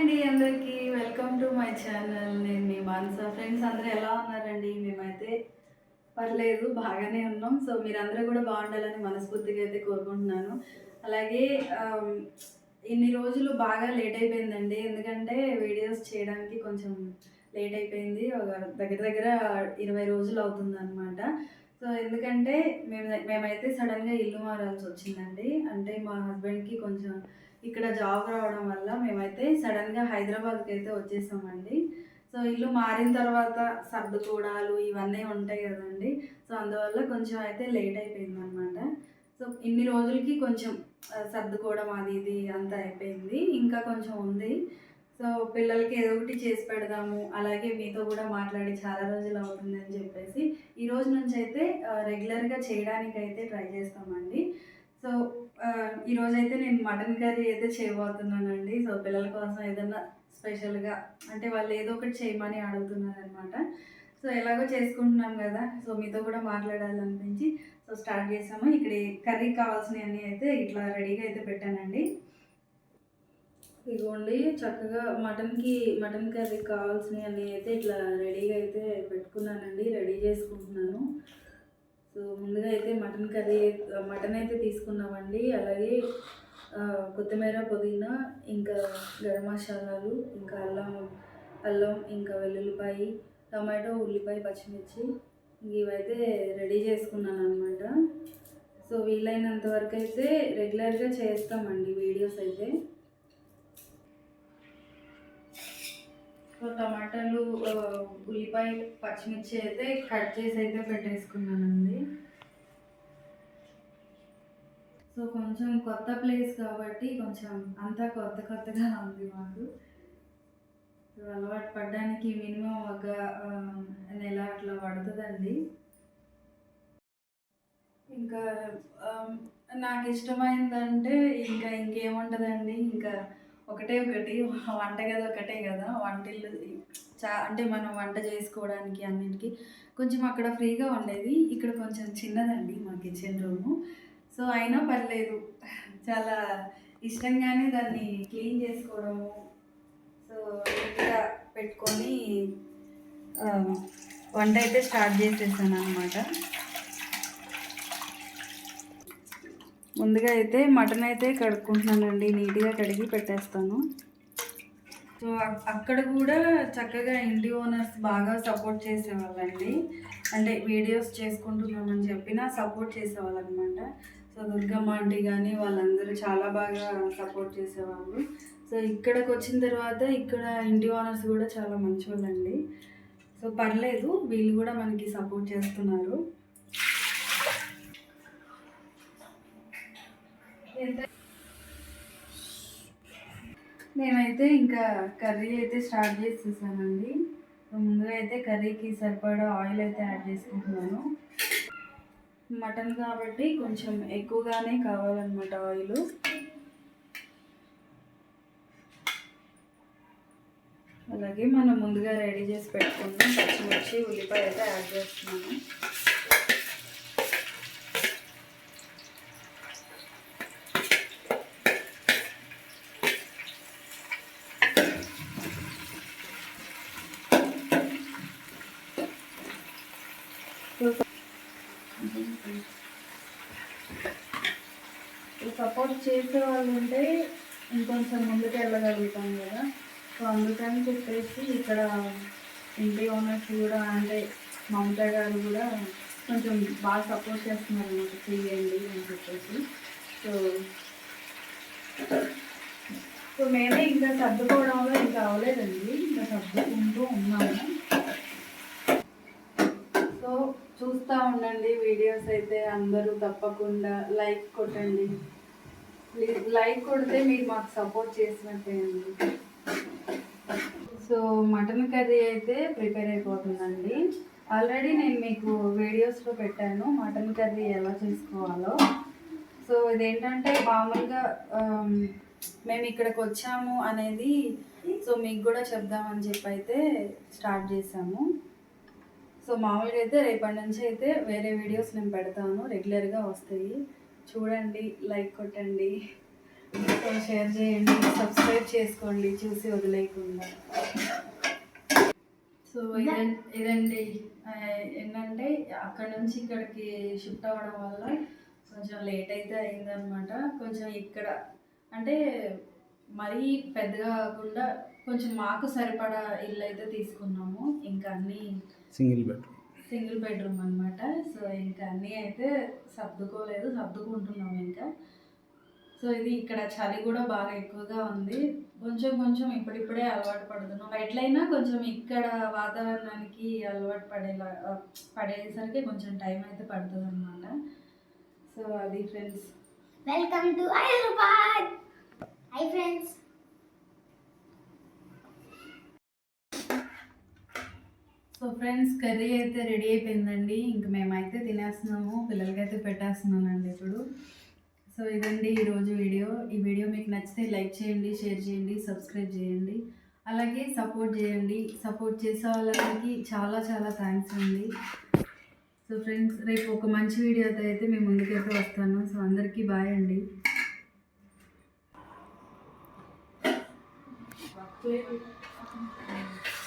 అండి అందరికి. Welcome to my channel నేను మీ మానస. ఫ్రెండ్స్ అందరూ ఎలా ఉన్నారండి? మేమైతే పర్లేదు బాగానే ఉన్నాం. సో మీరందరూ కూడా బాగుండాలని మనస్ఫూర్తిగా అయితే కోరుకుంటున్నాను. అలాగే um, ఇన్ని రోజులు బాగా లేట్ అయిపోయిందండి. ఎందుకంటే వీడియోస్ చేయడానికి కొంచెం లేట్ అయిపోయింది. ఒక దగ్గర దగ్గర ఇరవై రోజులు అవుతుంది అనమాట సో ఎందుకంటే మేము మేమైతే సడన్గా ఇల్లు మారాల్సి వచ్చిందండి. అంటే మా హస్బెండ్కి కొంచెం ఇక్కడ జాబ్ రావడం వల్ల మేమైతే సడన్గా హైదరాబాద్కి అయితే వచ్చేసామండి. సో ఇల్లు మారిన తర్వాత సర్దుకోవడాలు ఇవన్నీ ఉంటాయి కదండి. సో అందువల్ల కొంచెం అయితే లేట్ అయిపోయింది అనమాట సో ఇన్ని రోజులకి కొంచెం సర్దుకోవడం అది ఇది అంతా అయిపోయింది. ఇంకా కొంచెం ఉంది. సో పిల్లలకి ఏదో ఒకటి చేసి పెడదాము అలాగే మీతో కూడా మాట్లాడి చాలా రోజులు అవుతుందని చెప్పేసి ఈ రోజు నుంచి అయితే రెగ్యులర్గా చేయడానికి అయితే ట్రై చేస్తామండి. సో ఈరోజు అయితే నేను మటన్ కర్రీ అయితే చేయబోతున్నానండి. సో పిల్లల కోసం ఏదైనా స్పెషల్గా అంటే వాళ్ళు ఏదో ఒకటి చేయమని అడుగుతున్నారు అనమాట సో ఎలాగో చేసుకుంటున్నాం కదా సో మీతో కూడా మాట్లాడాలనిపించి సో స్టార్ట్ చేసాము ఇక్కడ కర్రీ కావాల్సినవన్నీ అయితే ఇట్లా రెడీగా అయితే పెట్టానండి. ఇదిగోండి చక్కగా మటన్కి మటన్ కర్రీ కావాల్సినవన్నీ అయితే ఇట్లా రెడీగా అయితే పెట్టుకున్నానండి రెడీ చేసుకుంటున్నాను. సో ముందుగా అయితే మటన్ కర్రీ మటన్ అయితే తీసుకున్నామండి. అలాగే కొత్తిమీర పుదీనా ఇంకా గరం మసాలాలు ఇంకా అల్లం అల్లం ఇంకా వెల్లుల్లిపాయ టమాటో ఉల్లిపాయ పచ్చిమిర్చి ఇవైతే రెడీ చేసుకున్నాను అనమాట సో వీలైనంత వరకు అయితే రెగ్యులర్గా చేస్తామండి వీడియోస్ అయితే. టమాటాలు ఉల్లిపాయ పచ్చిమిర్చి అయితే కట్ చేసి అయితే పెట్టేసుకున్నానండి. సో కొంచెం కొత్త ప్లేస్ కాబట్టి కొంచెం అంతా కొత్త కొత్తగా ఉంది మాకు. సో అలవాటు పడడానికి మినిమం ఒక నెల అట్లా పడుతుందండి. ఇంకా నాకు ఇష్టమైందంటే ఇంకా ఇంకేముంటుందండి? ఇంకా ఒకటే ఒకటి వంటగది ఒకటే కదా. వంటిల్లు చా అంటే మనం వంట చేసుకోవడానికి అన్నిటికీ కొంచెం అక్కడ ఫ్రీగా ఉండేది. ఇక్కడ కొంచెం చిన్నదండి మా కిచెన్ రూము. సో అయినా పర్లేదు. చాలా ఇష్టంగానే దాన్ని క్లీన్ చేసుకోవడము. సో నీట్గా పెట్టుకొని వంట అయితే స్టార్ట్ చేసేసాను అనమాట ముందుగా అయితే మటన్ అయితే కడుక్కుంటున్నానండి. నీట్గా కడిగి పెట్టేస్తాను. సో అక్కడ కూడా చక్కగా ఇంటి ఓనర్స్ బాగా సపోర్ట్ చేసేవాళ్ళండి. అంటే వీడియోస్ చేసుకుంటున్నామని చెప్పిన సపోర్ట్ చేసేవాళ్ళు అనమాట సో దుర్గమ్మ ఆంటీ కానీ వాళ్ళందరూ చాలా బాగా సపోర్ట్ చేసేవాళ్ళు. సో ఇక్కడికి వచ్చిన తర్వాత ఇక్కడ ఇంటి ఓనర్స్ కూడా చాలా మంచివాళ్ళండి సో పర్లేదు వీళ్ళు కూడా మనకి సపోర్ట్ చేస్తున్నారు. నేనైతే ఇంకా కర్రీ అయితే స్టార్ట్ చేసేసానండి ముందుగా అయితే కర్రీకి సరిపడా ఆయిల్ అయితే యాడ్ చేసుకుంటున్నాను. మటన్ కాబట్టి కొంచెం ఎక్కువగానే కావాలన్నమాట ఆయిల్. అలాగే మనం ముందుగా రెడీ చేసి పెట్టుకున్న పచ్చిమిర్చి ఉల్లిపాయ అయితే యాడ్ చేస్తున్నాను. సపోర్ట్ చేసే వాళ్ళు ఉంటే ఇంకొంచెం ముందుకు వెళ్ళగలుగుతాం కదా. సో అందుకని చెప్పేసి ఇక్కడ ఇంటి ఓనర్స్ కూడా అంటే మమతా గారు కూడా కొంచెం బాగా సపోర్ట్ చేస్తున్నారు అన్నమాట చేయండి అని చెప్పేసి. సో సో మేమే ఇంకా సర్దుకోవడంలో ఇంకా అవ్వలేదండి. ఇంకా సర్దుకుంటూ ఉన్నాము సో చూస్తూ ఉండండి వీడియోస్ అయితే అందరూ తప్పకుండా లైక్ కొట్టండి. ప్లీజ్ లైక్ కొడితే మీరు మాకు సపోర్ట్ చేసినట్టే అండి. సో మటన్ కర్రీ అయితే ప్రిపేర్ అయిపోతుందండి. ఆల్రెడీ నేను మీకు వీడియోస్లో పెట్టాను మటన్ కర్రీ ఎలా చేసుకోవాలో. సో ఇదేంటంటే మామూలుగా మేము ఇక్కడికి వచ్చాము అనేది సో మీకు కూడా చెప్దామని చెప్పి అయితే స్టార్ట్ చేసాము. సో మామూలుగా అయితే రేపటి నుంచి అయితే వేరే వీడియోస్ నేను పెడతాను. రెగ్యులర్గా వస్తాయి. చూడండి లైక్ కొట్టండి. షేర్ చేయండి. సబ్స్క్రైబ్ చేసుకోండి. చూసి వదిలేయకుండా. సో ఇదండి. ఇదండి ఏంటంటే అక్కడ నుంచి ఇక్కడికి షిఫ్ట్ అవ్వడం వల్ల కొంచెం లేట్ అయితే అయిందనమాట కొంచెం ఇక్కడ అంటే మరీ పెద్దగా కాకుండా కొంచెం మాకు సరిపడా ఇల్లు అయితే తీసుకున్నాము. ఇంకా అన్నీ సింగిల్ బెడ్రూమ్. సింగిల్ బెడ్రూమ్ అనమాట సో ఇంకా అన్నీ అయితే సర్దుకోలేదు సర్దుకుంటున్నాం ఇంకా. సో ఇది ఇక్కడ చలి కూడా బాగా ఎక్కువగా ఉంది. కొంచెం కొంచెం ఇప్పుడిప్పుడే అలవాటు పడుతున్నాం. ఎట్లయినా కొంచెం ఇక్కడ వాతావరణానికి అలవాటు పడేలా పడేసరికి కొంచెం టైం అయితే పడుతుంది అనమాట సో అది friends. Welcome to Hyderabad hi friends so friends curry అయితే రెడీ అయిపోయిందండి. ఇంక మేమైతే తినేస్తున్నాము పిల్లలకైతే పెట్టేస్తున్నానండి ఇప్పుడు. సో ఇదండి ఈరోజు వీడియో. ఈ వీడియో మీకు నచ్చితే లైక్ చేయండి షేర్ చేయండి సబ్స్క్రైబ్ చేయండి. అలాగే సపోర్ట్ చేయండి. సపోర్ట్ చేసే వాళ్ళకి చాలా చాలా థ్యాంక్స్ అండి. సో ఫ్రెండ్స్ రేపు ఒక మంచి వీడియోతో అయితే మేము ముందుకైతే వస్తాను. సో అందరికీ బాయ్ అండి. Thank